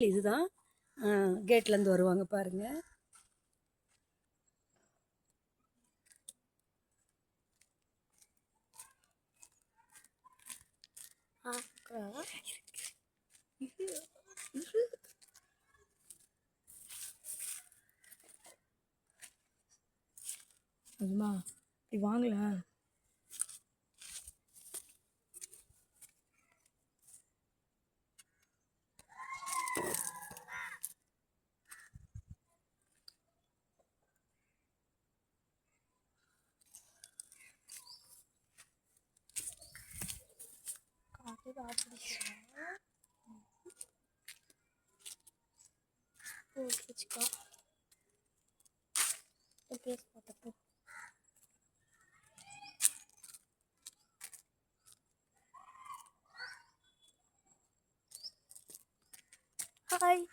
இதுதான். கேட்லேருந்து வருவாங்க பாருங்க. அதுமா இப்படி 놔두세 요. 응, 그치 까? 여기에서부터 또. 하 이.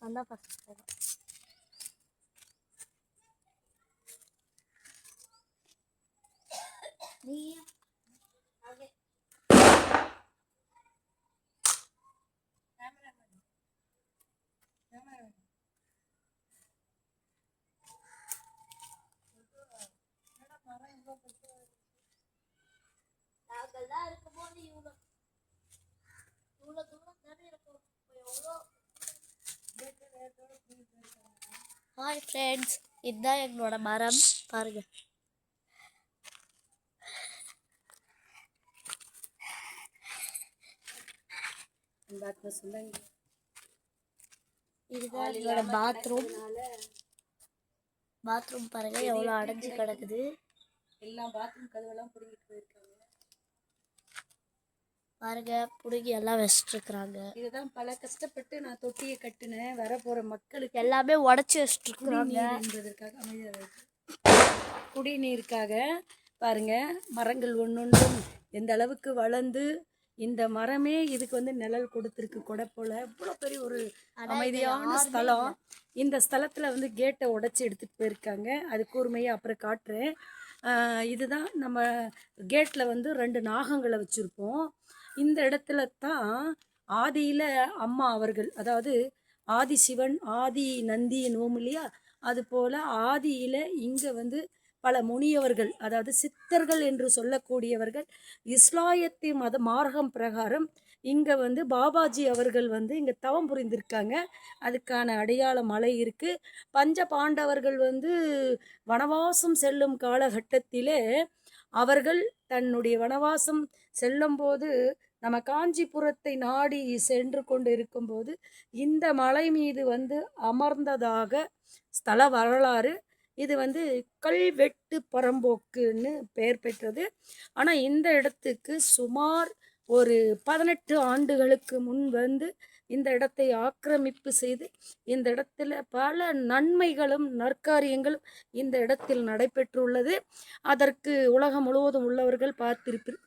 만나봤 어, 내 가. நாங்கள்லாம் இருக்கும்போது இவ்வளோ இவ்வளோ தூரம் தானே இருக்கும். இப்போ எவ்வளோ ஹாய் ஃப்ரெண்ட்ஸ் இதுதான் எங்களோட மரம். பாருங்க. இதுதான் எங்களோட பாத்ரூம் பாத்ரூம் பாருங்க எவ்வளோ அடைஞ்சு கிடக்குது. எல்லா பாத்ரூம் கதவெல்லாம் பிடிங்கிட்டு போயிருக்காங்க. பாருங்க பிடுங்கி எல்லாம் வச்சிட்ருக்குறாங்க. இதுதான் பல கஷ்டப்பட்டு நான் தொட்டியை கட்டினேன். வரப்போற மக்களுக்கு எல்லாமே உடச்சி வச்சிட்ருக்குறாங்க. குடிநீர் என்பதற்காக அமைதியாக. குடிநீருக்காக பாருங்க மரங்கள் ஒன்னொன்றும் எந்த அளவுக்கு வளர்ந்து இந்த மரமே இதுக்கு வந்து நிழல் கொடுத்துருக்கு கொடை போல. இவ்வளோ பெரிய ஒரு அமைதியான ஸ்தலம். இந்த ஸ்தலத்தில் வந்து கேட்டை உடைச்சி எடுத்துகிட்டு போயிருக்காங்க. அது கூர்மையை அப்புறம் காட்டுறேன். இதுதான் நம்ம கேட்டில் வந்து ரெண்டு நாகங்களை வச்சுருப்போம். இந்த இடத்துல தான் ஆதியில் அம்மா அவர்கள் அதாவது ஆதி சிவன் ஆதி நந்தி நோம் இல்லையா? அது போல் ஆதியில் இங்கே வந்து பல முனியவர்கள் அதாவது சித்தர்கள் என்று சொல்லக்கூடியவர்கள் இஸ்லாயத்தி மத மார்க்கம் பிரகாரம் இங்கே வந்து பாபாஜி அவர்கள் வந்து இங்கே தவம் புரிந்திருக்காங்க. அதுக்கான அடையாள மலை இருக்குது பஞ்ச பாண்டவர்கள் வந்து வனவாசம் செல்லும் காலகட்டத்திலே அவர்கள் தன்னுடைய வனவாசம் செல்லும்போது நம்ம காஞ்சிபுரத்தை நாடி சென்று கொண்டு இருக்கும்போது இந்த மலை மீது வந்து அமர்ந்ததாக ஸ்தல வரலாறு. இது வந்து கல்வெட்டு பரம்போக்குன்னு பெயர் பெற்றது. ஆனால் இந்த இடத்துக்கு சுமார் ஒரு பதினெட்டு ஆண்டுகளுக்கு முன் வந்து இந்த இடத்தை ஆக்கிரமிப்பு செய்து இந்த இடத்துல பல நன்மைகளும் நற்காரியங்களும் இந்த இடத்தில் நடைபெற்றுள்ளது. அதற்கு உலகம் முழுவதும் உள்ளவர்கள் பார்த்திருப்பீர்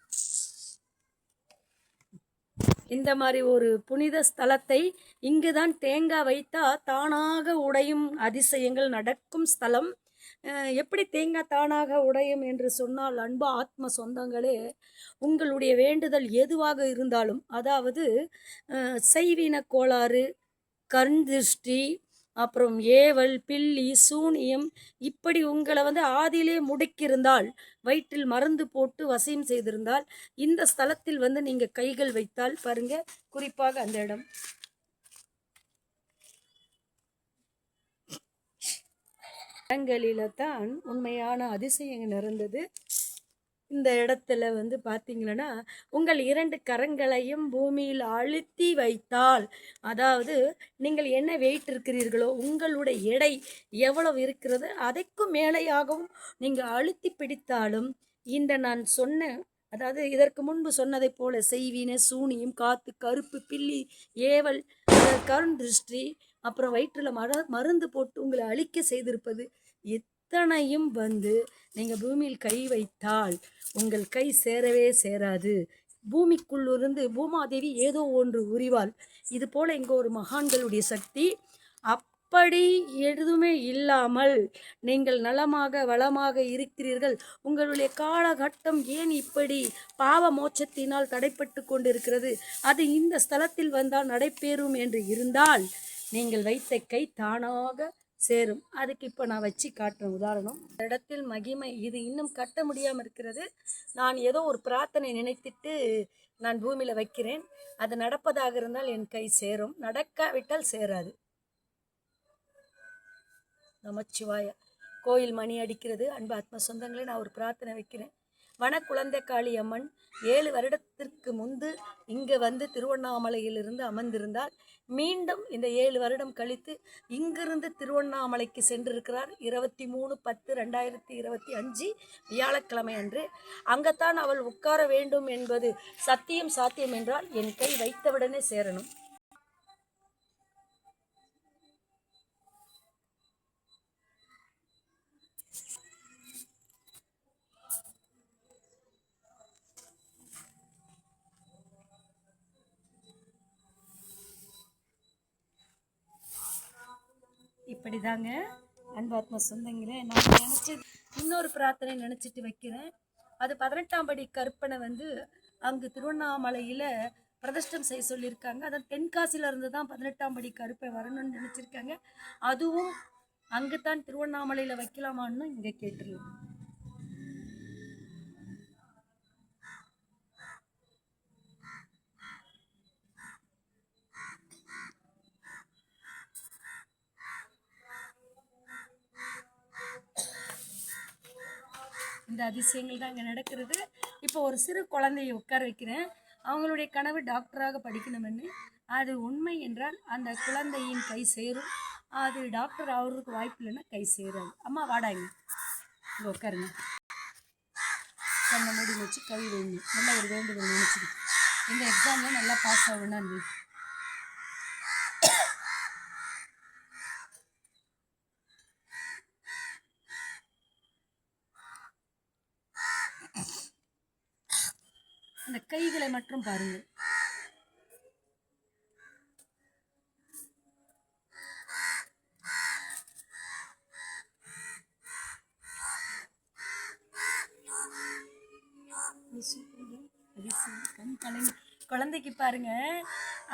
இந்த மாதிரி ஒரு புனித ஸ்தலத்தை இங்குதான் தேங்காய் வைத்தா தானாக உடையும் அதிசயங்கள் நடக்கும் ஸ்தலம். எப்படி தேங்காய் தானாக உடையும் என்று சொன்னால் அன்பு ஆத்ம சொந்தங்களே உங்களுடைய வேண்டுதல் எதுவாக இருந்தாலும் அதாவது செய்வின கோளாறு கண் திருஷ்டி அப்புறம் ஏவல் பில்லி சூனியம் இப்படி உங்களை வந்து ஆதியிலே முடக்கியிருந்தால் வயிற்றில் மருந்து போட்டு வசியம் செய்திருந்தால் இந்த ஸ்தலத்தில் வந்து நீங்கள் கைகள் வைத்தால் பாருங்க குறிப்பாக அந்த இடம். இடங்களில தான் உண்மையான அதிசயம் நிறைந்தது. இந்த இடத்துல வந்து பார்த்தீங்கன்னா உங்கள் இரண்டு கரங்களையும் பூமியில் அழுத்தி வைத்தால் அதாவது நீங்கள் என்ன வெயிட் இருக்கிறீர்களோ உங்களுடைய எடை எவ்வளவு இருக்கிறது அதைக்கும் மேலையாகவும் நீங்கள் அழுத்தி பிடித்தாலும் இந்த நான் சொன்ன அதாவது இதற்கு முன்பு சொன்னதைப் போல செய்வின சூனியம் காத்து கருப்பு பில்லி ஏவல் கருண் திருஷ்டி அப்புறம் வயிற்றில் மர மருந்து போட்டு உங்களை அழிக்க செய்திருப்பது இத்தனையும் வந்து நீங்கள் பூமியில் கை வைத்தால் உங்கள் கை சேரவே சேராது. பூமிக்குள்ளிருந்து பூமாதேவி ஏதோ ஒன்று உரிவாள். இது போல் இங்கே ஒரு மகான்களுடைய சக்தி. அப் அப்படி எதுவுமே இல்லாமல் நீங்கள் நலமாக வளமாக இருக்கிறீர்கள். உங்களுடைய காலகட்டம் ஏன் இப்படி பாவ மோட்சத்தினால் தடைப்பட்டு கொண்டிருக்கிறது? அது இந்த ஸ்தலத்தில் வந்தால் நடைபெறும் என்று இருந்தால் நீங்கள் வைத்த கை தானாக சேரும். அதுக்கு இப்போ நான் வச்சு காட்டுறேன் உதாரணம். இந்த இடத்தில் மகிமை இது இன்னும் கட்ட முடியாமல் இருக்கிறது. நான் ஏதோ ஒரு பிரார்த்தனை நினைத்திட்டு நான் பூமியில் வைக்கிறேன். அது நடப்பதாக இருந்தால் என் கை சேரும். நடக்காவிட்டால் சேராது. நமச்சிவாய. கோயில் மணி அடிக்கிறது. அன்பு ஆத்ம சொந்தங்களே நான் ஒரு பிரார்த்தனை வைக்கிறேன். வன அம்மன் ஏழு வருடத்திற்கு முந்து இங்கே வந்து திருவண்ணாமலையிலிருந்து அமர்ந்திருந்தால் மீண்டும் இந்த ஏழு வருடம் கழித்து இங்கிருந்து திருவண்ணாமலைக்கு சென்றிருக்கிறார். இருபத்தி மூணு பத்து ரெண்டாயிரத்தி இருபத்தி அஞ்சு வியாழக்கிழமை அன்று. அங்கத்தான் அவள் உட்கார வேண்டும் என்பது சத்தியம் சாத்தியம் என்றால் என் கை வைத்தவுடனே சேரணும். இப்படிதாங்க. அன்பாத்ம சொந்தங்களே நான் நினச்சி இன்னொரு பிரார்த்தனை நினச்சிட்டு வைக்கிறேன். அது பதினெட்டாம் படி கற்பனை வந்து அங்கு திருவண்ணாமலையில் பிரதிஷ்டம் செய்ய சொல்லியிருக்காங்க. அதான் தென்காசியில இருந்து தான் பதினெட்டாம் படி கருப்பை வரணும்னு நினச்சிருக்காங்க. அதுவும் அங்கு தான் திருவண்ணாமலையில் வைக்கலாமான்னு இங்கே கேட்டுருவோம் இந்த அதிசயங்கள் தான் இங்கே நடக்கிறது. இப்போ ஒரு சிறு குழந்தையை உட்கார வைக்கிறேன். அவங்களுடைய கனவு டாக்டராக படிக்கணும்னு. அது உண்மை என்றால் அந்த குழந்தையின் கை சேரும். அது டாக்டர் ஆகிறதுக்கு வாய்ப்பு இல்லைன்னா கை சேராது. அம்மா வாடாங்க இங்கே. உட்காருங்க. கண்ணை மூடி வச்சு கை வேணும் நல்லா ஒரு வேண்டுதல் நினச்சிக்கிட்டு. இந்த எக்ஸாமில் நல்லா பாஸ் ஆகணும்னு அந்த கைகளை மட்டும் பாருங்கள் கண் கலங்கி குழந்தைக்கு பாருங்க.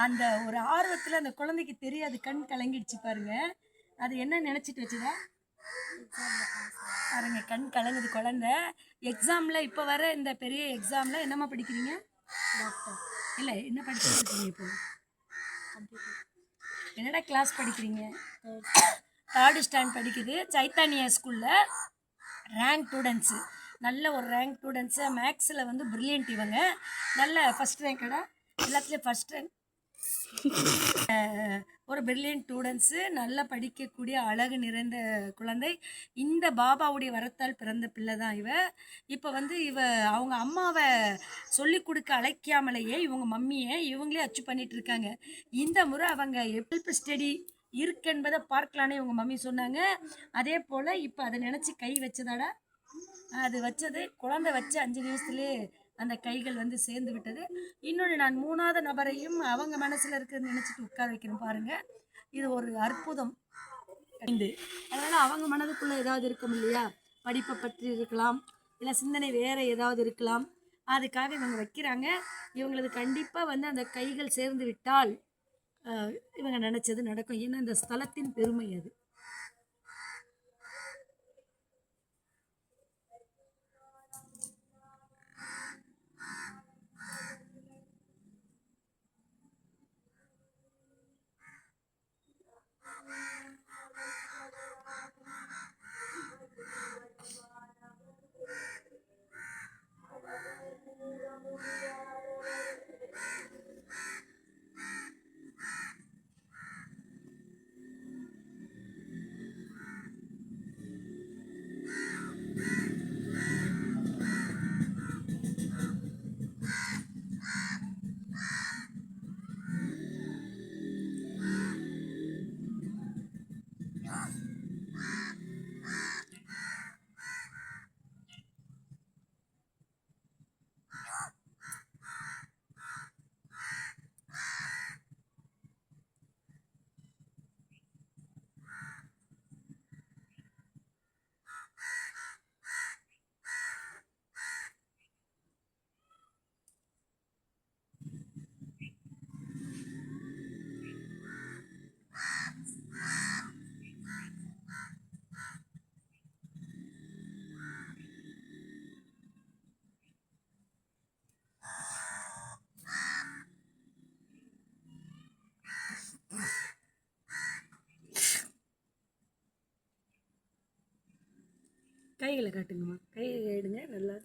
அந்த ஒரு ஆர்வத்தில் அந்த குழந்தைக்கு தெரியாது கண் கலங்கிடுச்சு பாருங்க. அது என்ன நினச்சிட்டு வச்சுதான் பாருங்க கண் கலங்குது குழந்தை. எக்ஸாமில் இப்போ வர இந்த பெரிய எக்ஸாமில் என்னம்மா படிக்கிறீங்க? டாக்டர் இல்லை என்ன படிச்சுட்டு இருக்கீங்க இப்போ? என்னடா கிளாஸ் படிக்கிறீங்க? தேர்டு ஸ்டாண்ட் படிக்குது. சைத்தானியா ஸ்கூலில் ரேங்க் ஸ்டூடெண்ட்ஸு நல்ல ஒரு ரேங்க் ஸ்டூடெண்ட்ஸு மேக்ஸில் வந்து பிரில்லியன்ட் இவங்க. நல்ல ஃபஸ்ட் ரேங்கடா எல்லாத்துலேயும் ஃபஸ்ட் ரேங்க் ஒரு பிரில்லியன் ஸ்டூடெண்ட்ஸு நல்லா படிக்கக்கூடிய அழகு நிறைந்த குழந்தை. இந்த பாபாவுடைய வரத்தால் பிறந்த பிள்ளை தான் இவ. இப்போ வந்து இவ அவங்க அம்மாவை சொல்லி கொடுக்க அழைக்காமலேயே இவங்க மம்மியை இவங்களே அச்சு பண்ணிட்டு இருக்காங்க. இந்த முறை அவங்க ஹெல்ப் ஸ்டடி இருக்கு என்பதை பார்க்கலான்னு இவங்க மம்மி சொன்னாங்க. அதே போல் இப்போ அதை நினச்சி கை வச்சதாடா. அது வச்சது குழந்தை வச்சு அஞ்சு நிமிஷத்துலேயே அந்த கைகள் வந்து சேர்ந்து விட்டது. இன்னொன்று நான் மூணாவது நபரையும் அவங்க மனசில் இருக்கிறது நினச்சிட்டு உட்கார வைக்கிறேன் பாருங்க. இது ஒரு அற்புதம். ஐந்து. அதனால் அவங்க மனதுக்குள்ளே ஏதாவது இருக்கும் இல்லையா? படிப்பை பற்றி இருக்கலாம். இல்லை சிந்தனை வேறு ஏதாவது இருக்கலாம். அதுக்காக இவங்க வைக்கிறாங்க. இவங்களது கண்டிப்பாக வந்து அந்த கைகள் சேர்ந்து விட்டால் இவங்க நினச்சது நடக்கும். ஏன்னா இந்த ஸ்தலத்தின் பெருமை அது. கைகளை காட்டுங்கம்மா. கையை எடுங்க நல்லா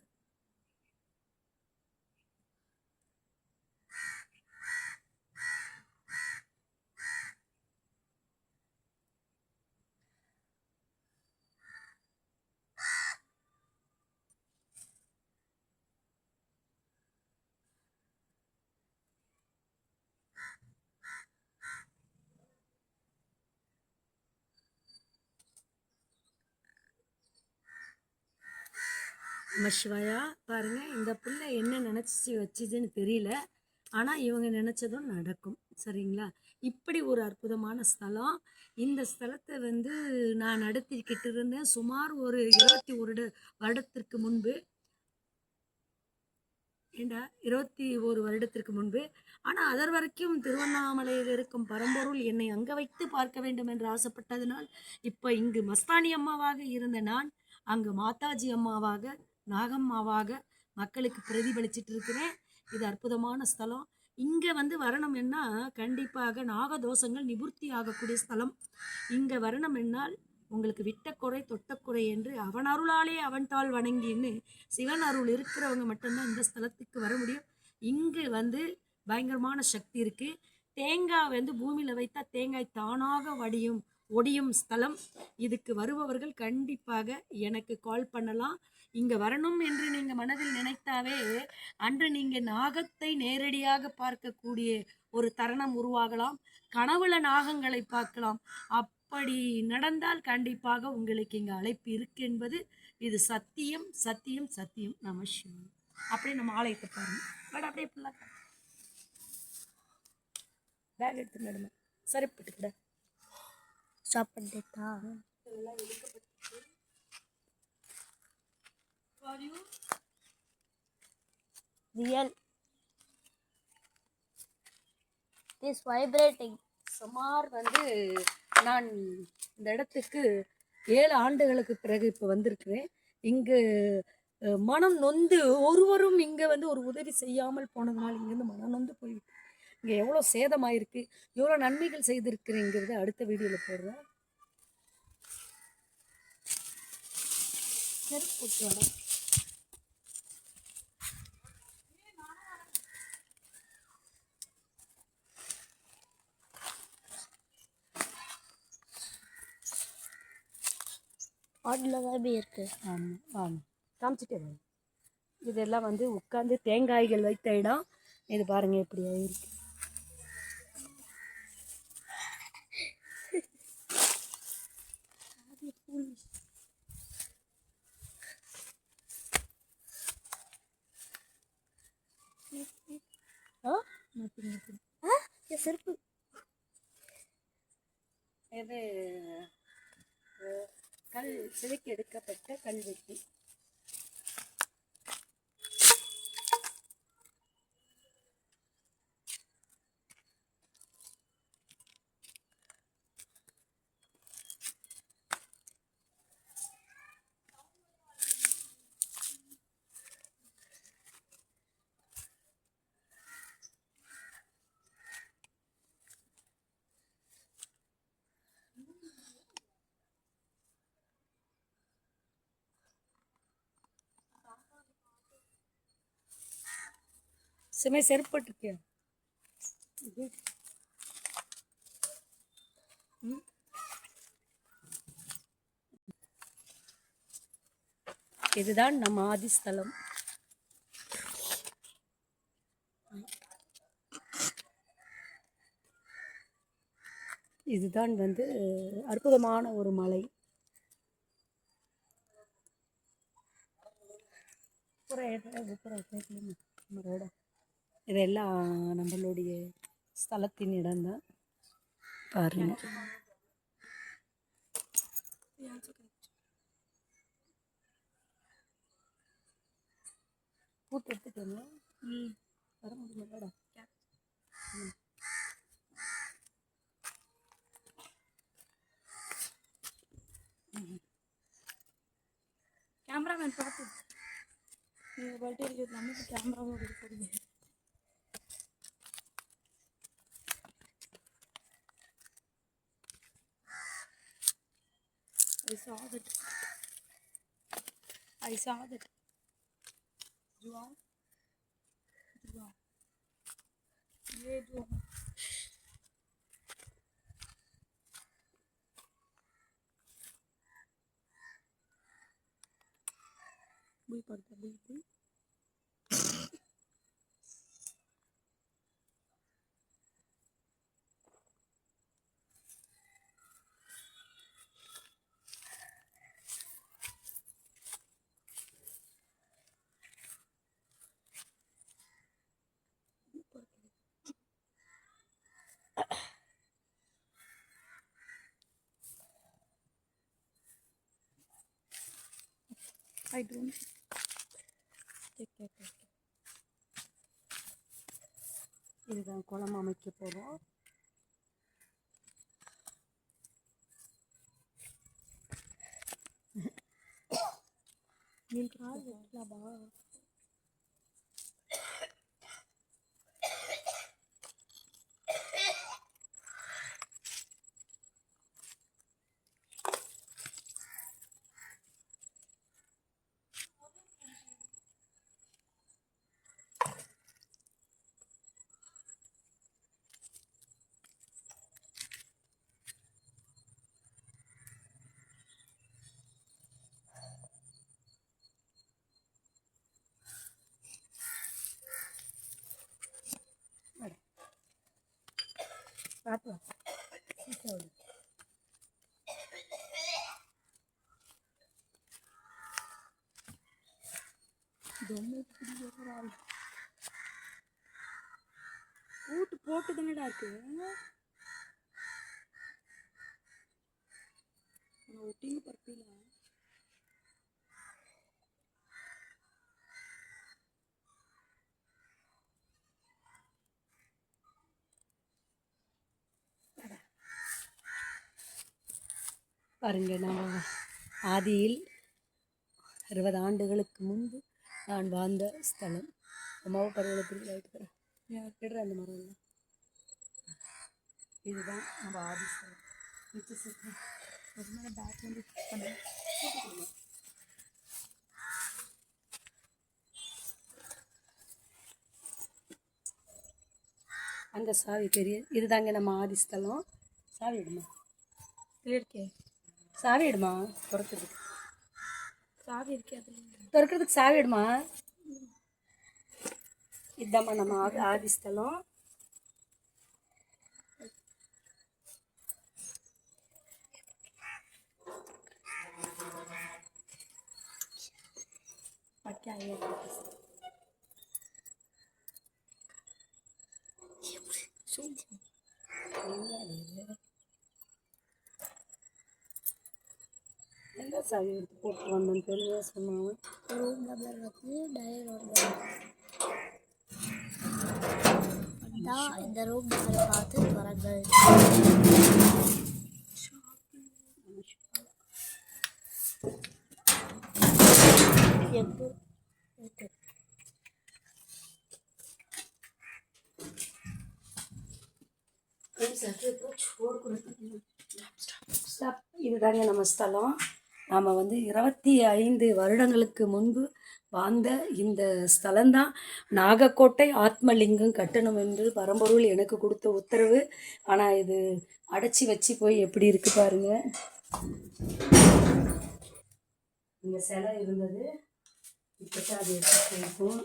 மஷ்வாயா பாருங்க இந்த பிள்ளை என்ன நினச்சி வச்சுதுன்னு தெரியல. ஆனால் இவங்க நினச்சதும் நடக்கும். சரிங்களா? இப்படி ஒரு அற்புதமான ஸ்தலம். இந்த ஸ்தலத்தை வந்து நான் நடத்திக்கிட்டு இருந்தேன் சுமார் ஒரு இருபத்தி ஒரு வருடத்திற்கு முன்பு. ஏண்டா? இருபத்தி ஒரு வருடத்திற்கு முன்பு. ஆனால் அதர் வரைக்கும் திருவண்ணாமலையில் இருக்கும் பரம்பொருள் என்னை அங்கே வைத்து பார்க்க வேண்டும் என்று ஆசைப்பட்டதினால் இப்போ இங்கு மஸ்தானி அம்மாவாக இருந்த நான் அங்கு மாதாஜி அம்மாவாக நாகம்மாவாக மக்களுக்கு பிரதிபலிச்சிட்டு இருக்கிறேன் இது அற்புதமான ஸ்தலம். இங்கே வந்து வரணும்னா கண்டிப்பாக நாகதோஷங்கள் நிவர்த்தி ஆகக்கூடிய ஸ்தலம். இங்கே வரணும் என்னால் உங்களுக்கு விட்ட குறை என்று அவன் அருளாலே அவன் தாள் வணங்கின்னு சிவன் அருள் இருக்கிறவங்க மட்டும்தான் இந்த ஸ்தலத்துக்கு வர முடியும். இங்கு வந்து பயங்கரமான சக்தி இருக்குது தேங்காய் வந்து பூமியில் வைத்தா தேங்காய் தானாக வடியும் ஒடியும் ஸ்தலம். இதுக்கு வருபவர்கள் கண்டிப்பாக எனக்கு கால் பண்ணலாம். இங்கே வரணும் என்று நீங்கள் மனதில் நினைத்தாவே அன்று நீங்கள் நாகத்தை நேரடியாக பார்க்கக்கூடிய ஒரு தருணம் உருவாகலாம். கனவுல நாகங்களை பார்க்கலாம். அப்படி நடந்தால் கண்டிப்பாக உங்களுக்கு இங்கே அழைப்பு இருக்கு என்பது இது சத்தியம் சத்தியம் சத்தியம் நம சிவம். அப்படியே நம்ம ஆலயத்தை பாருங்க. பட் அப்படியே ஃபுல்லாக பேக் எடுத்து நடுமை? சரி போட்டுக்கிட stop Real. Real is vibrating சுமார் வந்து நான் இந்த இடத்துக்கு ஏழு ஆண்டுகளுக்கு பிறகு இப்போ வந்திருக்கிறேன். இங்கு மனம் நொந்து ஒருவரும் இங்கே வந்து ஒரு உதவி செய்யாமல் போனதுனால இங்கேருந்து மனம் நொந்து போய் இங்கே எவ்வளோ சேதமாயிருக்கு எவ்வளோ நன்மைகள் செய்திருக்கிறேங்கிறத அடுத்த வீடியோவில் போடுறேன். செருப்பு ஆடில் தான் இருக்கு. ஆமாம் ஆமாம் காமிச்சிட்டே வாங்க இதெல்லாம் வந்து உட்காந்து தேங்காய்கள் வைத்த இடம். இது பாருங்க எப்படி ஆயிருக்கு. ஆ? ஆ? என் செருப்பு. அஹ், கல் சிலைக்கு எடுக்கப்பட்ட கல்வெட்டு சும்மா செருப்பட்டுருக்கியா இதுதான் நம்ம ஆதிஸ்தலம் இதுதான் வந்து அற்புதமான ஒரு மலை. பூரா இடம் பூரா கேட்கலாமா நம்ம இதெல்லாம் நம்மளுடைய ஸ்தலத்தின் இடம்தான் பாருங்க. பூத்து எடுத்துக்கோங்க. வர முடியலடா கேமராமேன் பார்த்து. நீங்கள் பல்ட்டி இருக்கிறது நமக்கு கேமராவும் கொடுக்குறீங்க I saw that. I saw that. Juan. Juan. ये जो बुई पड़ता बुई बुई I don't. Take care, take care. இதுதான் குழம்பு அமைக்க போகிறோம் Milk கால் வெட்டலாமா பார்த்து வா சீக்கிரம் விடு. கூட்டு போட்டு தானடா இருக்கு ஒட்டிங்க பருப்பில பாருங்கள் நம்ம ஆதியில் அறுபது ஆண்டுகளுக்கு முன்பு நான் வாழ்ந்த ஸ்தலம். அம்மாவை பருவத்தில் லைட்டு அந்த மரம் இல்லை இதுதான் நம்ம ஆதி ஸ்தலம். மிச்ச சுத்தம். மேலே அந்த சாவி பெரிய இதுதாங்க நம்ம ஆதி ஸ்தலம். சாவி விடுமா இருக்கே சாவி எடுமா? திறக்கிறதுக்கு சாவி இருக்காது திறக்கிறதுக்கு சாவி எடுமா? இதுதாம்மா நம்ம ஆதி ஆதி ஸ்தலம் பக்கா சாவி எடுத்து போட்டு வந்தோம் தெளிவாக சொன்னாங்க. ரூம் நம்பர் வந்து டயர் தான் இந்த ரூம் நம்பரை பார்த்து திறங்கள். எப்போ. இதுதாங்க நம்ம ஸ்தலம். நாம் வந்து இருபத்தி ஐந்து வருடங்களுக்கு முன்பு வாழ்ந்த இந்த ஸ்தலம்தான். நாகக்கோட்டை ஆத்மலிங்கம் கட்டணம் என்று பரம்பொருள் எனக்கு கொடுத்த உத்தரவு. ஆனால் இது அடைச்சி வச்சு போய் எப்படி இருக்கு பாருங்க. இந்த சிலை இருந்தது. இப்போ அது எடுத்து போயிருக்கும்.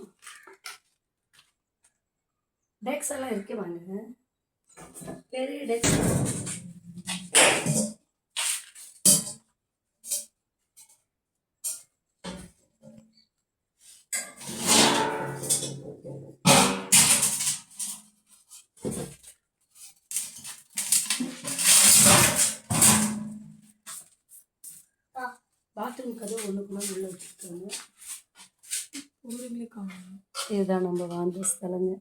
டெக்ஸ் எல்லாம் இருக்கு வாங்க பெரிய டெக்ஸ் பாத்ரூம் கதவு ஒன்றுக்குள்ள உள்ள வச்சுருக்காங்க. இதுதான் நம்ம வாழ்ந்த ஸ்தலங்க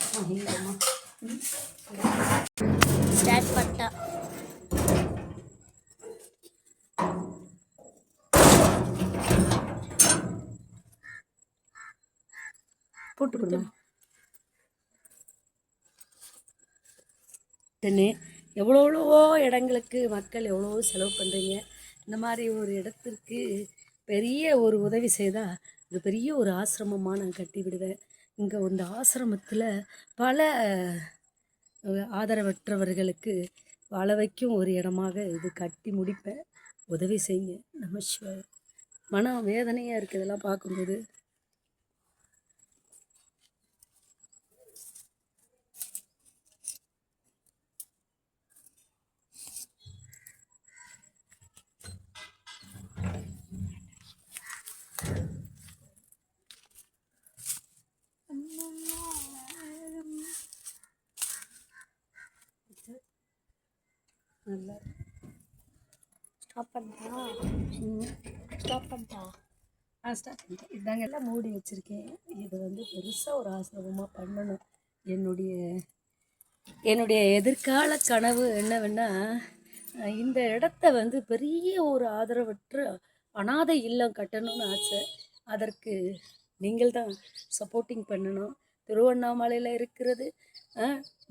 சரிம்மா. ஸ்டார்ட் பண்ணிட்டா போட்டு கொடுங்க கேப்டனு எவ்வளோ எவ்வளவோ இடங்களுக்கு மக்கள் எவ்வளோ செலவு பண்ணுறீங்க இந்த மாதிரி ஒரு இடத்திற்கு பெரிய ஒரு உதவி செய்தால் இது பெரிய ஒரு ஆசிரமமாக நான் கட்டி விடுவேன். இங்கே இந்த ஆசிரமத்தில் பல ஆதரவற்றவர்களுக்கு வாழ வைக்கும் ஒரு இடமாக இது கட்டி முடிப்பேன். உதவி செய்யுங்க. நம்ம மன மனம் வேதனையாக இருக்குது இதெல்லாம் பார்க்கும்போது. நல்லா ஸ்டாப் பண்ணிட்டா? ஸ்டாப் பண்ணிட்டா? ஆ ஸ்டார்ட் பண்ணிட்டேன். இதாங்க எல்லாம் மூடி வச்சுருக்கேன். இது வந்து பெருசாக ஒரு ஆசிரமமாக பண்ணணும். என்னுடைய என்னுடைய எதிர்கால கனவு என்னவென்னா இந்த இடத்த வந்து பெரிய ஒரு ஆதரவற்ற அனாதை இல்லம் கட்டணும்னு ஆசை. அதற்கு நீங்கள் தான் சப்போர்ட்டிங் பண்ணணும். திருவண்ணாமலையில் இருக்கிறது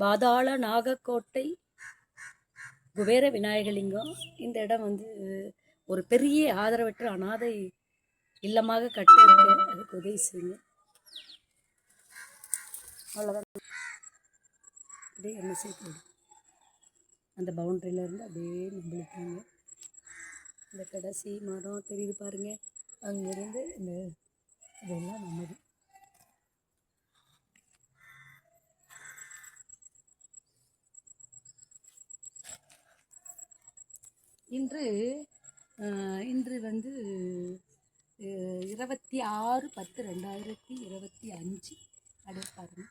பாதாள நாகக்கோட்டை குபேர விநாயகலிங்கம் இந்த இடம் வந்து ஒரு பெரிய ஆதரவற்ற அனாதை இல்லமாக கட்ட இருக்கு அதுக்கு உதவி செய்யுங்க. அவ்வளோதான் அப்படியே என்ன சேர்த்து அந்த பவுண்டரியில இருந்து அப்படியே நம்பளுக்காங்க இந்த கடைசி மரம் தெரியுது பாருங்க. அங்கேருந்து இந்த இதெல்லாம் நம்மது. இன்று இன்று வந்து இருபத்தி ஆறு பத்து ரெண்டாயிரத்தி இருபத்தி அஞ்சு. அப்படியே